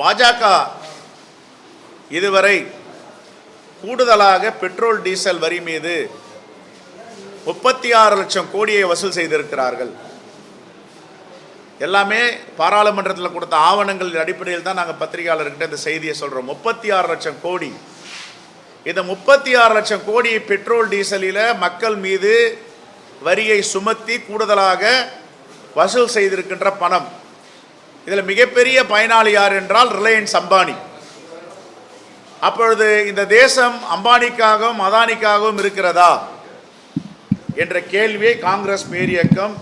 பாஜக இதுவரை கூடுதலாக பெட்ரோல் டீசல் வரி மீது முப்பத்தி ஆறு லட்சம் கோடியை வசூல் செய்திருக்கிறார்கள். எல்லாமே பாராளுமன்றத்தில் கொடுத்த ஆவணங்களின் அடிப்படையில் தான் நாங்கள் பத்திரிகையாளர்கிட்ட இந்த செய்தியை சொல்கிறோம் முப்பத்தி ஆறு லட்சம் கோடி. இந்த முப்பத்தி ஆறு லட்சம் கோடி பெட்ரோல் டீசலில் மக்கள் மீது வரியை சுமத்தி கூடுதலாக வசூல் செய்திருக்கின்ற பணம். இதில் மிகப்பெரிய பயனாளி யார் என்றால் ரிலையன்ஸ் அம்பானி. அப்பொழுது இந்த தேசம் அம்பானிக்காகவும் அதானிக்காகவும் இருக்கிறதா என்ற கேள்வியை காங்கிரஸ் பேரியக்கம்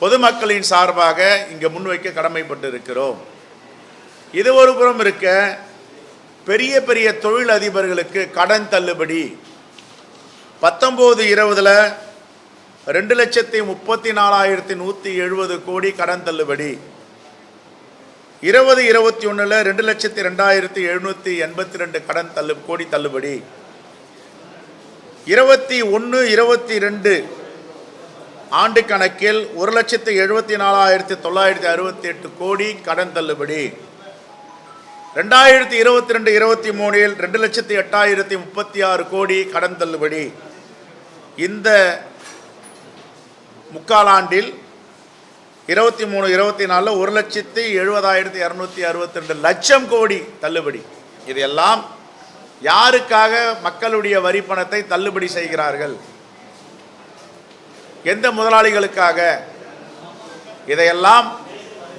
பொதுமக்களின் சார்பாக இங்கே முன்வைக்க கடமைப்பட்டு இருக்கிறோம் இது ஒரு புறம் இருக்க பெரிய பெரிய தொழில் அதிபர்களுக்கு கடன் தள்ளுபடி. பத்தொம்போது இருபதில் ரெண்டு லட்சத்தி முப்பத்தி நாலாயிரத்தி நூற்றி எழுபது கோடி கடன் தள்ளுபடி. இருபது இருபத்தி ஒன்றில் ரெண்டு லட்சத்தி ரெண்டாயிரத்தி எழுநூற்றி எண்பத்தி ரெண்டு கடன் தள்ளு கோடி தள்ளுபடி. இருபத்தி ஒன்று இருபத்தி ரெண்டு ஆண்டு கணக்கில் ஒரு லட்சத்து எழுபத்தி நாலாயிரத்தி தொள்ளாயிரத்தி அறுபத்தி எட்டு கோடி கடன் தள்ளுபடி. ரெண்டாயிரத்தி இருபத்தி ரெண்டு இருபத்தி மூணில் ரெண்டு லட்சத்தி எட்டாயிரத்தி முப்பத்தி ஆறு கோடி கடன் தள்ளுபடி. இந்த முக்காலாண்டில் இருபத்தி மூணு இருபத்தி நாலில் ஒரு லட்சத்தி எழுபதாயிரத்தி இரநூத்தி அறுபத்தி ரெண்டு லட்சம் கோடி தள்ளுபடி. இதெல்லாம் யாருக்காக மக்களுடைய வரி பணத்தை தள்ளுபடி செய்கிறார்கள்? எந்த முதலாளிகளுக்காக? இதையெல்லாம்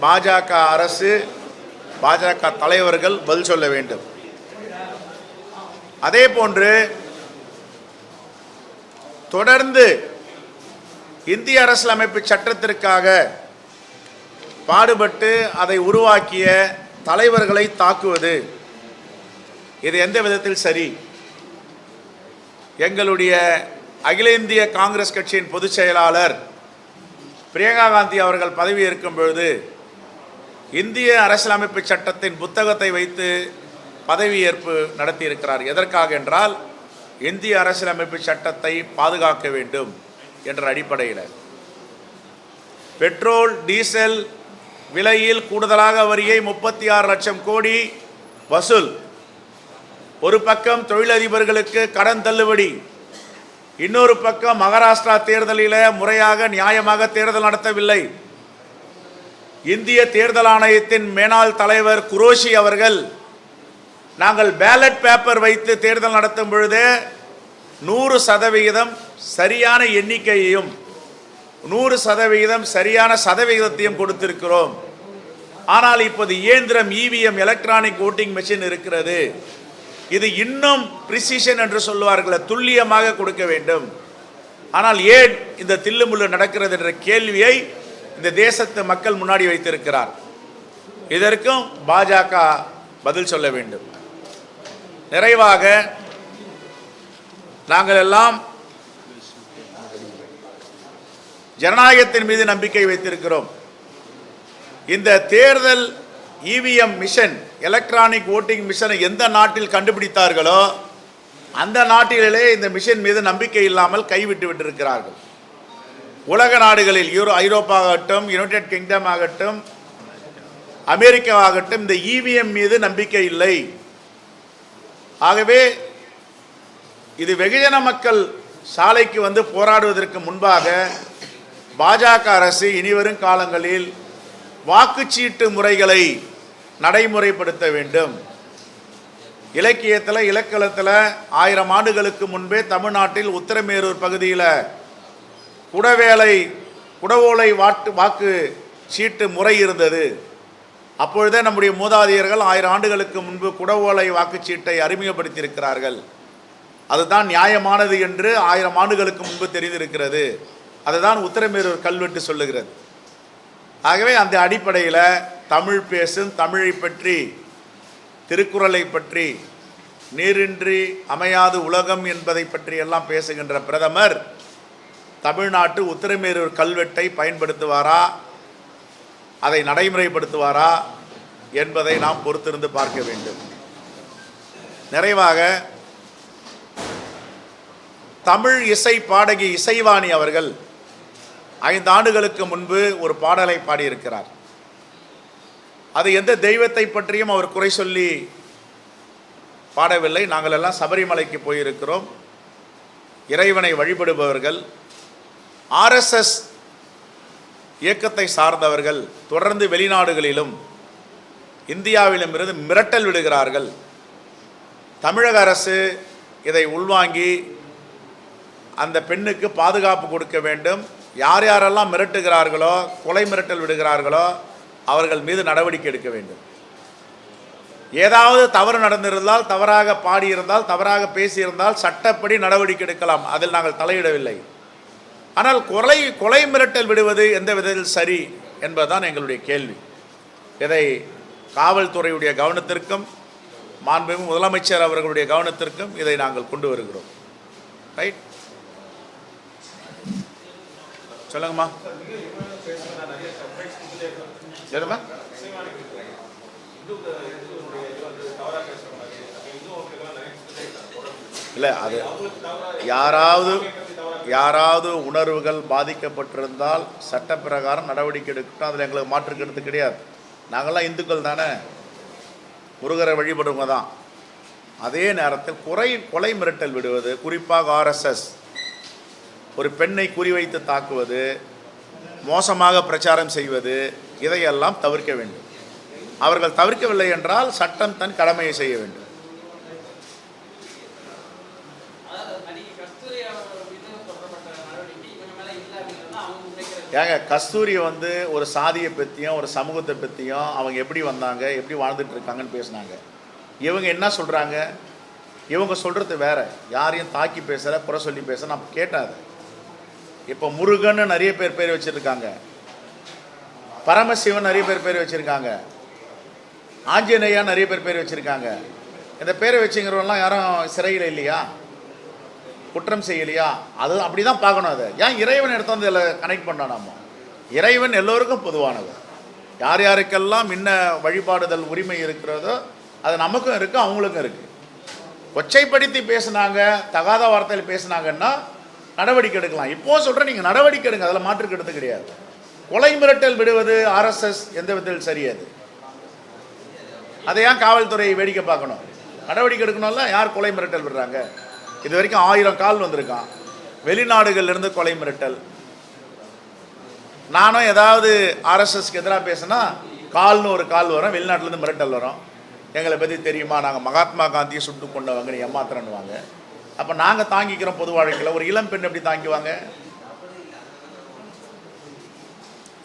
பாஜக அரசு பாஜக தலைவர்கள் பதில் சொல்ல வேண்டும். அதே போன்று தொடர்ந்து இந்திய அரசியலமைப்பு சட்டத்திற்காக பாடுபட்டு அதை உருவாக்கிய தலைவர்களை தாக்குவது. இது எந்த விதத்தில் சரி? எங்களுடைய அகில இந்திய காங்கிரஸ் கட்சியின் பொதுச் செயலாளர் பிரியங்கா காந்தி அவர்கள் பதவியேற்கும் பொழுது இந்திய அரசியலமைப்பு சட்டத்தின் புத்தகத்தை வைத்து பதவியேற்பு நடத்தியிருக்கிறார். எதற்காக என்றால் இந்திய அரசியலமைப்பு சட்டத்தை பாதுகாக்க வேண்டும் என்ற அடிப்படையில். பெட்ரோல் டீசல் விலையில் கூடுதலாக வரியை முப்பத்தி ஆறு லட்சம் கோடி வசூல். ஒரு பக்கம் தொழிலதிபர்களுக்கு கடன் தள்ளுபடி இன்னொரு பக்கம் மகாராஷ்டிரா தேர்தலில் முறையாக நியாயமாக தேர்தல் நடத்தவில்லை. இந்திய தேர்தல் ஆணையத்தின் மேனாள் தலைவர் குரோஷி அவர்கள் நாங்கள் பேலட் பேப்பர் வைத்து தேர்தல் நடத்தும் பொழுதே நூறு சதவிகிதம் சரியான எண்ணிக்கையையும் நூறு சதவிகிதம் சரியான சதவிகிதத்தையும் கொடுத்திருக்கிறோம். ஆனால் இப்போது இயந்திரம் இவிஎம் எலக்ட்ரானிக் ஓட்டிங் மெஷின் இருக்கிறது. இது இன்னும் ப்ரிசிஷன் என்று சொல்லுவார்கள் துல்லியமாக கொடுக்க வேண்டும். ஆனால் ஏன் இந்த தில்லுமுள்ளு நடக்கிறது என்ற கேள்வியை இந்த தேசத்து மக்கள் முன்னாடி வைத்திருக்கிறார். இதற்கும் பாஜக பதில் சொல்ல வேண்டும். நிறைவாக நாங்கள் எல்லாம் ஜனநாயகத்தின் மீது நம்பிக்கை வைத்திருக்கிறோம். இந்த தேர்தல் இவிஎம் மிஷன் எலக்ட்ரானிக் ஓட்டிங் மிஷனை எந்த நாட்டில் கண்டுபிடித்தார்களோ அந்த நாட்டிலே இந்த மிஷன் மீது நம்பிக்கை இல்லாமல் கைவிட்டு விட்டிருக்கிறார்கள். உலக நாடுகளில் யூரோ ஐரோப்பா ஆகட்டும் யுனைடெட் கிங்டம் ஆகட்டும் அமெரிக்கா ஆகட்டும் இந்த இவிஎம் மீது நம்பிக்கை இல்லை. ஆகவே இது வெகுஜன மக்கள் சாலைக்கு வந்து போராடுவதற்கு முன்பாக பாஜக அரசு இனிவரும் காலங்களில் வாக்குச்சீட்டு முறைகளை நடைமுறைப்படுத்த வேண்டும். இலக்கியத்தில் இலக்கணத்தில் ஆயிரம் ஆண்டுகளுக்கு முன்பே தமிழ்நாட்டில் உத்தரமேரூர் பகுதியில் குடவேலை குடவோலை வாட்டு வாக்கு சீட்டு முறை இருந்தது. அப்பொழுதே நம்முடைய மூதாதையர்கள் ஆயிரம் ஆண்டுகளுக்கு முன்பு குடவோலை வாக்குச்சீட்டை அறிமுகப்படுத்தியிருக்கிறார்கள். அதுதான் நியாயமானது என்று ஆயிரம் ஆண்டுகளுக்கு முன்பு தெரிந்திருக்கிறது. அதுதான் உத்தரமேரூர் கல்வெட்டு சொல்லுகிறது. ஆகவே அந்த அடிப்படையில் தமிழ் பேசும் தமிழை பற்றி திருக்குறளை பற்றி நீரின்றி அமையாது உலகம் என்பதை பற்றி எல்லாம் பேசுகின்ற பிரதமர் தமிழ்நாட்டு உத்தரமேரூர் கல்வெட்டை பயன்படுத்துவாரா? அதை நடைமுறைப்படுத்துவாரா? என்பதை நாம் பொறுத்திருந்து பார்க்க வேண்டும். நிறைவாக தமிழ் இசை பாடகி இசைவாணி அவர்கள் ஐந்து ஆண்டுகளுக்கு முன்பு ஒரு பாடலை பாடியிருக்கிறார். அது எந்த தெய்வத்தை பற்றியும் அவர் குறை சொல்லி பாடவில்லை. நாங்கள் எல்லாம் சபரிமலைக்கு போயிருக்கிறோம். இறைவனை வழிபடுபவர்கள் ஆர்எஸ்எஸ் இயக்கத்தை சார்ந்தவர்கள் தொடர்ந்து வெளிநாடுகளிலும் இந்தியாவிலும் இருந்து மிரட்டல் விடுகிறார்கள். தமிழக அரசு இதை உள்வாங்கி அந்த பெண்ணுக்கு பாதுகாப்பு கொடுக்க வேண்டும். யார் யாரெல்லாம் மிரட்டுகிறார்களோ கொலை மிரட்டல் விடுகிறார்களோ அவர்கள் மீது நடவடிக்கை எடுக்க வேண்டும். ஏதாவது தவறு நடந்திருந்தால் தவறாக பாடியிருந்தால் தவறாக பேசியிருந்தால் சட்டப்படி நடவடிக்கை எடுக்கலாம். அதில் நாங்கள் தலையிடவில்லை. ஆனால் கொலை கொலை மிரட்டல் விடுவது எந்த விதத்தில் சரி என்பதுதான் எங்களுடைய கேள்வி. இதை காவல்துறையுடைய கவனத்திற்கும் மாண்புமிகு முதலமைச்சர் அவர்களுடைய கவனத்திற்கும் இதை நாங்கள் கொண்டு வருகிறோம். ரைட் சொல்லுங்கம்மா. சொல்லுமா இல்லை அது யாராவது யாராவது உணர்வுகள் பாதிக்கப்பட்டிருந்தால் சட்டப்பிரகாரம் நடவடிக்கை எடுக்கட்டும். அதில் எங்களுக்கு மாற்று கருத்து கிடையாது. நாங்கள்லாம் இந்துக்கள் தானே? முருகரை வழிபடுவங்க தான். அதே நேரத்தில் குறை கொலை மிரட்டல் விடுவது குறிப்பாக ஆர்எஸ்எஸ் ஒரு பெண்ணை குறிவைத்து தாக்குவது மோசமாக பிரச்சாரம் செய்வது இதையெல்லாம் தவிர்க்க வேண்டும். அவர்கள் தவிர்க்கவில்லை என்றால் சட்டம் தன் கடமையை செய்ய வேண்டும். ஏங்க கஸ்தூரி வந்து ஒரு சாதியை பற்றியும் ஒரு சமூகத்தை பற்றியும் அவங்க எப்படி வந்தாங்க எப்படி வாழ்ந்துட்டு இருக்காங்கன்னு பேசுனாங்க. இவங்க என்ன சொல்கிறாங்க இவங்க சொல்கிறது வேற. யாரையும் தாக்கி பேசுகிற குறை சொல்லி பேச நான் கேட்டேன் அதை இப்போ முருகன்னு நிறைய பேர் பேர் வச்சுருக்காங்க. பரமசிவன் நிறைய பேர் பேர் வச்சுருக்காங்க. ஆஞ்சநேயா நிறைய பேர் பேர் வச்சுருக்காங்க. இந்த பேரை வச்சுங்கிறவங்களாம் யாரும் சிறையில் இல்லையா? குற்றம் செய்யலையா? அது அப்படி தான் பார்க்கணும் அதை. ஏன் இறைவன் எடுத்து வந்து இதில் கனெக்ட் பண்ணோம் நம்ம இறைவன் எல்லோருக்கும் பொதுவானது யார் யாருக்கெல்லாம் முன்ன வழிபாடுதல் உரிமை இருக்கிறதோ அது நமக்கும் இருக்குது அவங்களுக்கும் இருக்குது கொச்சைப்படுத்தி பேசுனாங்க தகாத வார்த்தையில் பேசுனாங்கன்னா நடவடிக்கை எடுக்கலாம். இப்போ சொல்கிறேன் நீங்கள் நடவடிக்கை எடுங்க. அதில் மாற்று கிடையாது. கொலை மிரட்டல் விடுவது ஆர்எஸ்எஸ் எந்த விதத்தில் சரியது அதை? ஏன் காவல்துறை வேடிக்கை பார்க்கணும்? நடவடிக்கை எடுக்கணும்ல யார் கொலை மிரட்டல் விடுறாங்க? இது வரைக்கும் ஆயிரம் கால் வந்திருக்கான். வெளிநாடுகளிலிருந்து கொலை மிரட்டல். நானும் ஏதாவது ஆர்எஸ்எஸ்க்கு எதிராக பேசினா கால்னு ஒரு கால் வரும் வெளிநாட்டிலேருந்து மிரட்டல் வரும். எங்களை பற்றி தெரியுமா? நாங்கள் மகாத்மா காந்தியை சுட்டு கொண்டவங்க நீ ஏமாத்துறன்னுவாங்க. அப்போ நாங்கள் தாங்கிக்கிறோம் பொது வாழ்க்கையில். ஒரு இளம் பெண் எப்படி தாங்கிவாங்க?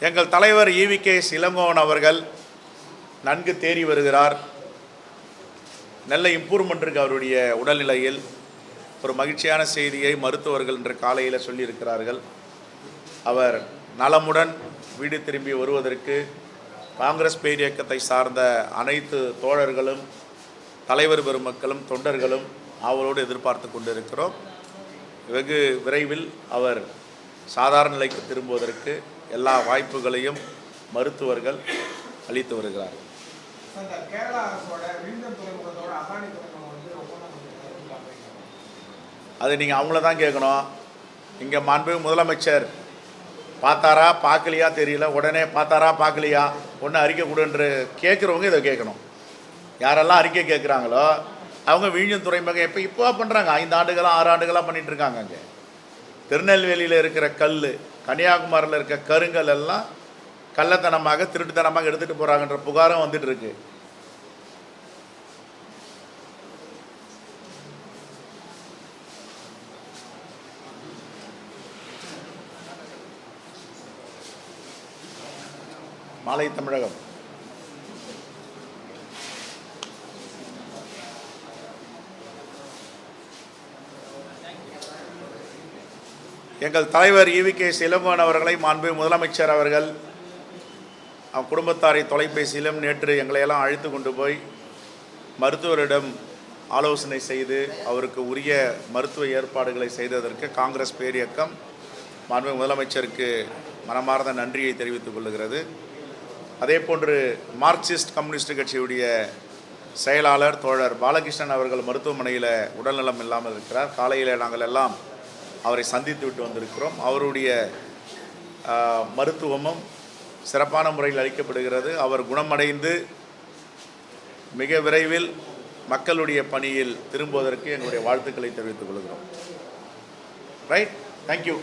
எங்கள் தலைவர் ஈவி கே இளங்கோவன் அவர்கள் நன்கு தேறி வருகிறார். நல்ல இம்ப்ரூவ்மெண்ட் இருக்கு அவருடைய உடல்நிலையில். ஒரு மகிழ்ச்சியான செய்தியை மருத்துவர்கள் இன்று காலையில் சொல்லியிருக்கிறார்கள். அவர் நலமுடன் வீடு திரும்பி வருவதற்கு காங்கிரஸ் பேரியக்கத்தை சார்ந்த அனைத்து தோழர்களும் தலைவர் பெருமக்களும் தொண்டர்களும் ஆவலோடு எதிர்பார்த்து கொண்டிருக்கிறோம். வெகு விரைவில் அவர் சாதாரண நிலைக்கு திரும்புவதற்கு எல்லா வாய்ப்புகளையும் மருத்துவர்கள் அளித்து வருகிறார்கள். அது நீங்கள் அவங்கள தான் கேட்கணும். இங்கே மாண்பு முதலமைச்சர் பார்த்தாரா பார்க்கலையா தெரியல. உடனே பார்த்தாரா பார்க்கலையா? ஒன்று அறிக்கை கொடுன்று கேட்குறவங்க இதை கேட்கணும். யாரெல்லாம் அறிக்கை கேட்குறாங்களோ அவங்க விழிஞ்சம் துறைமுகம் இப்போ இப்போ பண்ணுறாங்க ஐந்து ஆண்டுகளாக ஆறு ஆண்டுகளாக பண்ணிட்டு இருக்காங்க அங்கே. திருநெல்வேலியில் இருக்கிற கல் கன்னியாகுமரியில் இருக்க கருங்கல் எல்லாம் கள்ளத்தனமாக திருட்டுத்தனமாக எடுத்துகிட்டு போகிறாங்கன்ற புகாரும் வந்துட்டு இருக்கு மாலை தமிழகம். எங்கள் தலைவர் ஈவி கே சிலம்பன் அவர்களை மாண்பு முதலமைச்சர் அவர்கள் குடும்பத்தாரை தொலைபேசியிலும் நேற்று எங்களையெல்லாம் அழைத்து கொண்டு போய் மருத்துவரிடம் ஆலோசனை செய்து அவருக்கு உரிய மருத்துவ ஏற்பாடுகளை செய்ததற்கு காங்கிரஸ் பேரியக்கம் மாண்பு முதலமைச்சருக்கு மனமார்ந்த நன்றியை தெரிவித்துக் கொள்ளுகிறது. அதே போன்று மார்க்சிஸ்ட் கம்யூனிஸ்ட் கட்சியுடைய செயலாளர் தோழர் பாலகிருஷ்ணன் அவர்கள் மருத்துவமனையில் உடல்நலம் இல்லாமல் இருக்கிறார். காலையில் நாங்கள் எல்லாம் அவரை சந்தித்து விட்டு வந்திருக்கிறோம். அவருடைய மருத்துவமும் சிறப்பான முறையில் அளிக்கப்படுகிறது. அவர் குணமடைந்து மிக விரைவில் மக்களுடைய பணியில் திரும்புவதற்கு எங்களுடைய வாழ்த்துக்களை தெரிவித்துக் கொள்கிறோம். Right thank you